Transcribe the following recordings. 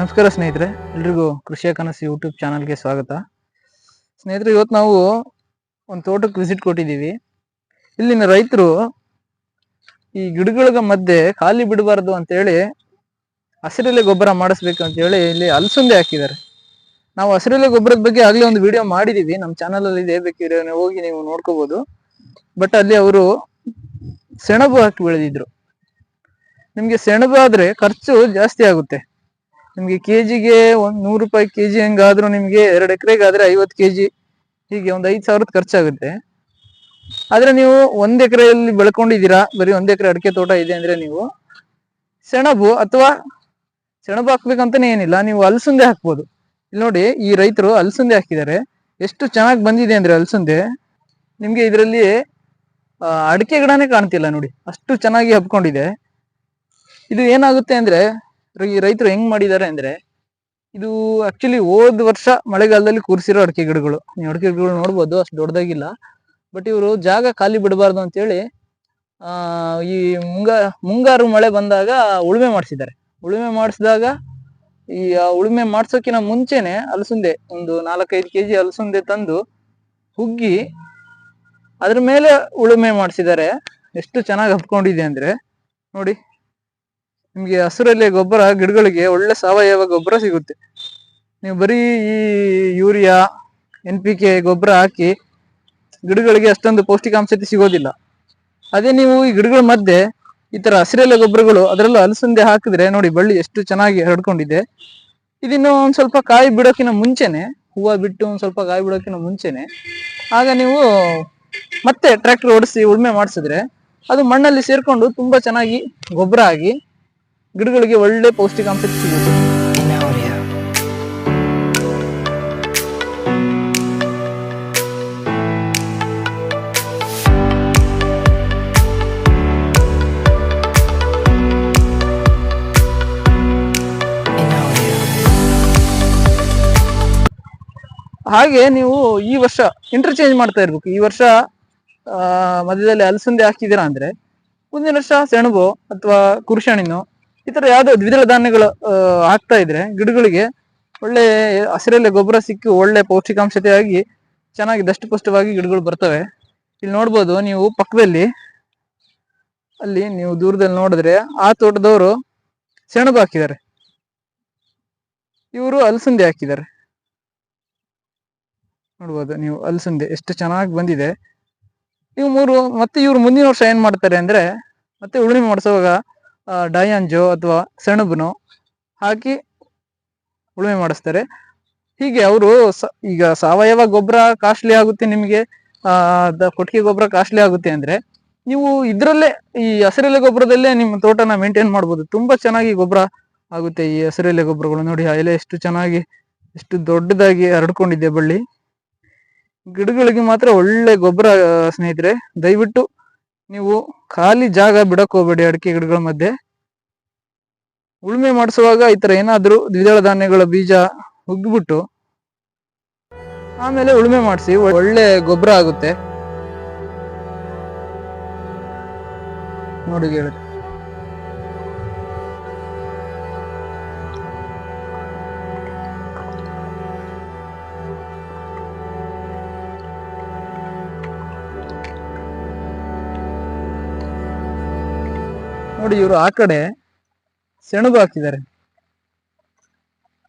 ನಮಸ್ಕಾರ ಸ್ನೇಹಿತರೆ, ಎಲ್ರಿಗೂ ಕೃಷಿಯ ಕನಸು ಯೂಟ್ಯೂಬ್ ಚಾನಲ್ಗೆ ಸ್ವಾಗತ. ಸ್ನೇಹಿತರೆ, ಇವತ್ತು ನಾವು ಒಂದು ತೋಟಕ್ಕೆ ವಿಸಿಟ್ ಕೊಟ್ಟಿದ್ದೀವಿ. ಇಲ್ಲಿನ ರೈತರು ಈ ಗಿಡಗಳ ಮಧ್ಯೆ ಖಾಲಿ ಬಿಡಬಾರ್ದು ಅಂತೇಳಿ ಹಸಿರೆಲೆ ಗೊಬ್ಬರ ಮಾಡಿಸ್ಬೇಕು ಅಂತೇಳಿ ಇಲ್ಲಿ ಅಲಸಂದೆ ಹಾಕಿದ್ದಾರೆ. ನಾವು ಹಸಿರೆಲೆ ಗೊಬ್ಬರದ ಬಗ್ಗೆ ಆಗಲೇ ಒಂದು ವಿಡಿಯೋ ಮಾಡಿದೀವಿ ನಮ್ಮ ಚಾನಲಲ್ಲಿ ಇದೆ, ಬೇಕಿದ್ರೆ ಹೋಗಿ ನೀವು ನೋಡ್ಕೋಬೋದು. ಬಟ್ ಅಲ್ಲಿ ಅವರು ಸೆಣಬು ಹಾಕಿ ಬೆಳೆದಿದ್ರು. ನಿಮಗೆ ಸೆಣಬು ಆದರೆ ಖರ್ಚು ಜಾಸ್ತಿ ಆಗುತ್ತೆ. ನಿಮ್ಗೆ ಕೆಜಿಗೆ ಒಂದ್ ನೂರು ರೂಪಾಯಿ ಕೆಜಿ ಹೆಂಗಾದ್ರು ನಿಮ್ಗೆ ಎರಡು ಎಕರೆಗೆ ಆದ್ರೆ ಐವತ್ತು ಕೆಜಿ, ಹೀಗೆ ಒಂದ್ ಐದ್ ಸಾವಿರದ ಖರ್ಚಾಗುತ್ತೆ. ಆದ್ರೆ ನೀವು ಒಂದ್ ಎಕರೆಯಲ್ಲಿ ಬೆಳ್ಕೊಂಡಿದ್ದೀರಾ, ಬರೀ ಒಂದ್ ಎಕರೆ ಅಡಿಕೆ ತೋಟ ಇದೆ ಅಂದ್ರೆ ನೀವು ಸೆಣಬು ಅಥವಾ ಸೆಣಬು ಹಾಕ್ಬೇಕಂತಾನೆ ಏನಿಲ್ಲ, ನೀವು ಅಲಸಂದೆ ಹಾಕ್ಬೋದು. ಇಲ್ಲಿ ನೋಡಿ ಈ ರೈತರು ಅಲಸಂದೆ ಹಾಕಿದ್ದಾರೆ. ಎಷ್ಟು ಚೆನ್ನಾಗಿ ಬಂದಿದೆ ಅಂದ್ರೆ ಅಲಸಂದೆ, ನಿಮ್ಗೆ ಇದರಲ್ಲಿ ಅಡಿಕೆ ಗಿಡನೇ ಕಾಣ್ತಿಲ್ಲ ನೋಡಿ, ಅಷ್ಟು ಚೆನ್ನಾಗಿ ಹಬ್ಕೊಂಡಿದೆ. ಇದು ಏನಾಗುತ್ತೆ ಅಂದ್ರೆ ಈ ರೈತರು ಹೆಂಗ್ ಮಾಡಿದ್ದಾರೆ ಅಂದ್ರೆ ಇದು ಆಕ್ಚುಲಿ ಹೋದ ವರ್ಷ ಮಳೆಗಾಲದಲ್ಲಿ ಕೂರಿಸಿರೋ ಅಡಿಕೆ ಗಿಡಗಳು. ನೀವು ಅಡಿಕೆ ಗಿಡಗಳು ನೋಡ್ಬೋದು, ಅಷ್ಟು ದೊಡ್ಡದಾಗಿಲ್ಲ. ಬಟ್ ಇವರು ಜಾಗ ಖಾಲಿ ಬಿಡಬಾರ್ದು ಅಂತೇಳಿ, ಆ, ಈ ಮುಂಗಾ, ಮುಂಗಾರು ಮಳೆ ಬಂದಾಗ ಉಳುಮೆ ಮಾಡಿಸಿದ್ದಾರೆ. ಉಳುಮೆ ಮಾಡಿಸಿದಾಗ ಈ ಉಳುಮೆ ಮಾಡ್ಸೋಕಿನ ಮುಂಚೆನೆ ಅಲಸಂದೆ, ಒಂದು ನಾಲ್ಕೈದು ಕೆಜಿ ಅಲಸಂದೆ ತಂದು ಹುಗ್ಗಿ ಅದ್ರ ಮೇಲೆ ಉಳುಮೆ ಮಾಡಿಸಿದ್ದಾರೆ. ಎಷ್ಟು ಚೆನ್ನಾಗಿ ಹಬ್ಕೊಂಡಿದೆ ಅಂದ್ರೆ, ನೋಡಿ. ನಿಮ್ಗೆ ಹಸಿರಲ್ಲಿ ಗೊಬ್ಬರ, ಗಿಡಗಳಿಗೆ ಒಳ್ಳೆ ಸಾವಯವ ಗೊಬ್ಬರ ಸಿಗುತ್ತೆ. ನೀವು ಬರೀ ಈ ಯೂರಿಯಾ, ಎನ್ ಪಿ ಕೆ ಗೊಬ್ಬರ ಹಾಕಿ ಗಿಡಗಳಿಗೆ ಅಷ್ಟೊಂದು ಪೌಷ್ಟಿಕಾಂಶತೆ ಸಿಗೋದಿಲ್ಲ. ಅದೇ ನೀವು ಈ ಗಿಡಗಳ ಮಧ್ಯೆ ಈ ತರ ಹಸಿರೆಲೆ ಗೊಬ್ಬರಗಳು ಅದರಲ್ಲೂ ಅಲಸಂದೆ ಹಾಕಿದ್ರೆ ನೋಡಿ ಬಳ್ಳಿ ಎಷ್ಟು ಚೆನ್ನಾಗಿ ಹರಡ್ಕೊಂಡಿದೆ. ಇದಿನ್ನು ಒಂದ್ ಸ್ವಲ್ಪ ಕಾಯಿ ಬಿಡೋಕಿನ ಮುಂಚೆನೆ, ಹೂವು ಬಿಟ್ಟು ಒಂದ್ ಸ್ವಲ್ಪ ಕಾಯಿ ಬಿಡೋಕಿನ ಮುಂಚೆನೆ, ಆಗ ನೀವು ಮತ್ತೆ ಟ್ರ್ಯಾಕ್ಟರ್ ಓಡಿಸಿ ಉಳುಮೆ ಮಾಡಿಸಿದ್ರೆ ಅದು ಮಣ್ಣಲ್ಲಿ ಸೇರ್ಕೊಂಡು ತುಂಬಾ ಚೆನ್ನಾಗಿ ಗೊಬ್ಬರ ಆಗಿ ಗಿಡಗಳಿಗೆ ಒಳ್ಳೆ ಪೌಷ್ಟಿಕಾಂಶ ಸಿಗುತ್ತೆ. ಹಾಗೆ ನೀವು ಈ ವರ್ಷ ಇಂಟರ್ಚೇಂಜ್ ಮಾಡ್ತಾ ಇರ್ಬೇಕು ಈ ವರ್ಷ ಮಧ್ಯದಲ್ಲಿ ಅಲಸಂದೆ ಹಾಕಿದ್ದೀರಾ ಅಂದ್ರೆ ಮುಂದಿನ ವರ್ಷ ಸೆಣಬು ಅಥವಾ ಕುರುಶಣಿನು ಈ ತರ ಯಾವ್ದೋ ದ್ವಿದಳ ಧಾನ್ಯಗಳು ಹಾಕ್ತಾ ಇದ್ರೆ ಗಿಡಗಳಿಗೆ ಒಳ್ಳೆ ಹಸಿರಲ್ಲೇ ಗೊಬ್ಬರ ಸಿಕ್ಕಿ ಒಳ್ಳೆ ಪೌಷ್ಟಿಕಾಂಶತೆ ಆಗಿ ಚೆನ್ನಾಗಿ ದಷ್ಟಪುಷ್ಟವಾಗಿ ಗಿಡಗಳು ಬರ್ತವೆ. ಇಲ್ಲಿ ನೋಡ್ಬೋದು ನೀವು ಪಕ್ಕದಲ್ಲಿ, ಅಲ್ಲಿ ನೀವು ದೂರದಲ್ಲಿ ನೋಡಿದ್ರೆ ಆ ತೋಟದವರು ಸೆಣಬು ಹಾಕಿದ್ದಾರೆ. ಇವರು ಅಲಸಂದೆ ಹಾಕಿದ್ದಾರೆ. ನೋಡ್ಬೋದು ನೀವು ಅಲಸಂದೆ ಎಷ್ಟು ಚೆನ್ನಾಗಿ ಬಂದಿದೆ. ಇವು ಮೂರು, ಮತ್ತೆ ಇವ್ರು ಮುಂದಿನ ವರ್ಷ ಏನ್ ಮಾಡ್ತಾರೆ ಅಂದ್ರೆ, ಮತ್ತೆ ಉಳುಮೆ ಮಾಡಿಸುವಾಗ ಡಯಾಂಜೋ ಅಥವಾ ಸೆಣಬನು ಹಾಕಿ ಉಳುಮೆ ಮಾಡಿಸ್ತಾರೆ. ಹೀಗೆ ಅವರು ಈಗ ಸಾವಯವ ಗೊಬ್ಬರ ಕಾಸ್ಟ್ಲಿ ಆಗುತ್ತೆ ನಿಮಗೆ ದ- ಕೊಟ್ಟಿಗೆ ಗೊಬ್ಬರ ಕಾಸ್ಟ್ಲಿ ಆಗುತ್ತೆ ಅಂದ್ರೆ ನೀವು ಇದರಲ್ಲೇ ಈ ಹಸಿರೆಲೆ ಗೊಬ್ಬರದಲ್ಲೇ ನಿಮ್ಮ ತೋಟನ ಮೇಂಟೈನ್ ಮಾಡ್ಬೋದು. ತುಂಬಾ ಚೆನ್ನಾಗಿ ಗೊಬ್ಬರ ಆಗುತ್ತೆ ಈ ಹಸಿರೆಲೆ ಗೊಬ್ಬರಗಳು. ನೋಡಿ ಆ ಎಲೆ ಎಷ್ಟು ಚೆನ್ನಾಗಿ, ಎಷ್ಟು ದೊಡ್ಡದಾಗಿ ಹರಡ್ಕೊಂಡಿದೆ ಬಳ್ಳಿ. ಗಿಡಗಳಿಗೆ ಮಾತ್ರ ಒಳ್ಳೆ ಗೊಬ್ಬರ ಸ್ನೇಹಿತರೆ, ದಯವಿಟ್ಟು ನೀವು ಖಾಲಿ ಜಾಗ ಬಿಡಕ್ ಹೋಗ್ಬೇಡಿ ಅಡಿಕೆ ಗಿಡಗಳ ಮಧ್ಯೆ. ಉಳುಮೆ ಮಾಡಿಸುವಾಗ ಈ ತರ ಏನಾದ್ರೂ ದ್ವಿದಳ ಧಾನ್ಯಗಳ ಬೀಜ ಹುಗ್ಬಿಟ್ಟು ಆಮೇಲೆ ಉಳುಮೆ ಮಾಡಿಸಿ, ಒಳ್ಳೆ ಗೊಬ್ಬರ ಆಗುತ್ತೆ. ನೋಡಿ ಹೇಳಿ ನೋಡಿ ಇವರು ಆ ಕಡೆ ಸೆಣಬು ಹಾಕಿದ್ದಾರೆ.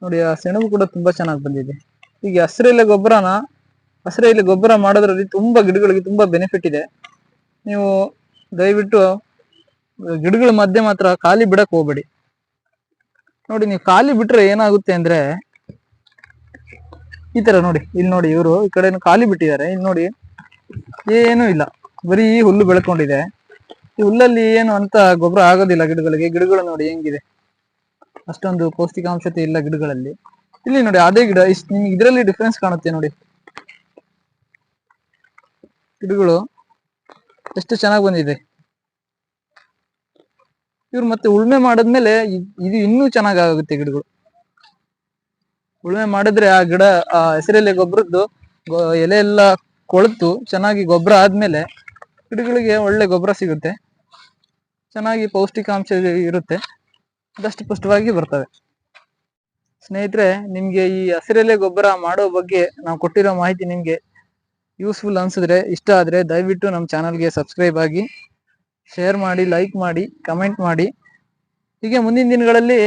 ನೋಡಿ, ಆ ಸೆಣಬು ಕೂಡ ತುಂಬಾ ಚೆನ್ನಾಗಿ ಬಂದಿದೆ. ಈಗ ಹಸಿರೆಲೆ ಗೊಬ್ಬರನ, ಹಸಿರೆಲೆ ಗೊಬ್ಬರ ಮಾಡೋದ್ರಲ್ಲಿ ತುಂಬಾ ಗಿಡಗಳಿಗೆ ತುಂಬಾ ಬೆನಿಫಿಟ್ ಇದೆ. ನೀವು ದಯವಿಟ್ಟು ಗಿಡಗಳ ಮಧ್ಯೆ ಮಾತ್ರ ಖಾಲಿ ಬಿಡಕ್ ಹೋಗ್ಬೇಡಿ. ನೋಡಿ, ನೀವು ಖಾಲಿ ಬಿಟ್ರೆ ಏನಾಗುತ್ತೆ ಅಂದ್ರೆ, ಈ ತರ ನೋಡಿ, ಇಲ್ಲಿ ನೋಡಿ ಇವರು ಈ ಕಡೆ ಖಾಲಿ ಬಿಟ್ಟಿದ್ದಾರೆ. ಇಲ್ಲಿ ನೋಡಿ, ಏನೂ ಇಲ್ಲ. ಬರೀ ಹುಲ್ಲು ಬೆಳ್ಕೊಂಡಿದೆ. ಹುಲ್ಲಲ್ಲಿ ಏನು ಅಂತ ಗೊಬ್ಬರ ಆಗೋದಿಲ್ಲ ಗಿಡಗಳಿಗೆ. ಗಿಡಗಳು ನೋಡಿ ಹೆಂಗಿದೆ. ಅಷ್ಟೊಂದು ಪೌಷ್ಟಿಕಾಂಶತೆ ಇಲ್ಲ ಗಿಡಗಳಲ್ಲಿ. ಇಲ್ಲಿ ನೋಡಿ, ಅದೇ ಗಿಡ, ಇಷ್ಟು ನಿಮ್ಗೆ ಇದರಲ್ಲಿ ಡಿಫ್ರೆನ್ಸ್ ಕಾಣುತ್ತೆ ನೋಡಿ. ಗಿಡಗಳು ಎಷ್ಟು ಚೆನ್ನಾಗಿ ಬಂದಿದೆ. ಇವ್ರು ಮತ್ತೆ ಉಳುಮೆ ಮಾಡಿದ್ಮೇಲೆ ಇದ್- ಇನ್ನೂ ಚೆನ್ನಾಗಿ ಆಗುತ್ತೆ ಗಿಡಗಳು. ಉಳುಮೆ ಮಾಡಿದ್ರೆ ಆ ಗಿಡ, ಆ ಹೆಸರೆಲೆ ಗೊಬ್ಬರದ್ದು ಎಲೆ ಎಲ್ಲ ಕೊಳೆತು, ಚೆನ್ನಾಗಿ ಗೊಬ್ಬರ ಆದ್ಮೇಲೆ ಗಿಡಗಳಿಗೆ ಒಳ್ಳೆ ಗೊಬ್ಬರ ಸಿಗುತ್ತೆ. ಚೆನ್ನಾಗಿ ಪೌಷ್ಟಿಕಾಂಶ ಇರುತ್ತೆ. ಅದಷ್ಟು ಪುಷ್ಟವಾಗಿ ಬರ್ತವೆ. ಸ್ನೇಹಿತರೆ, ನಿಮಗೆ ಈ ಹಸಿರೆಲೆ ಗೊಬ್ಬರ ಮಾಡೋ ಬಗ್ಗೆ ನಾವು ಕೊಟ್ಟಿರೋ ಮಾಹಿತಿ ನಿಮಗೆ ಯೂಸ್ಫುಲ್ ಅನ್ಸಿದ್ರೆ, ಇಷ್ಟ ಆದ್ರೆ ದಯವಿಟ್ಟು ನಮ್ಮ ಚಾನಲ್ಗೆ ಸಬ್ಸ್ಕ್ರೈಬ್ ಆಗಿ ಶೇರ್ ಮಾಡಿ ಲೈಕ್ ಮಾಡಿ ಕಮೆಂಟ್ ಮಾಡಿ. ಹೀಗೆ ಮುಂದಿನ ದಿನಗಳಲ್ಲಿ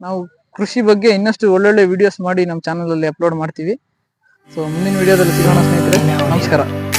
ನಾವು ಕೃಷಿ ಬಗ್ಗೆ ಇನ್ನಷ್ಟು ಒಳ್ಳೊಳ್ಳೆ ವಿಡಿಯೋಸ್ ಮಾಡಿ ನಮ್ಮ ಚಾನಲಲ್ಲಿ ಅಪ್ಲೋಡ್ ಮಾಡ್ತೀವಿ. ಸೊ ಮುಂದಿನ ವಿಡಿಯೋದಲ್ಲಿ ಸಿಗೋಣ ಸ್ನೇಹಿತರೆ. ನಮಸ್ಕಾರ.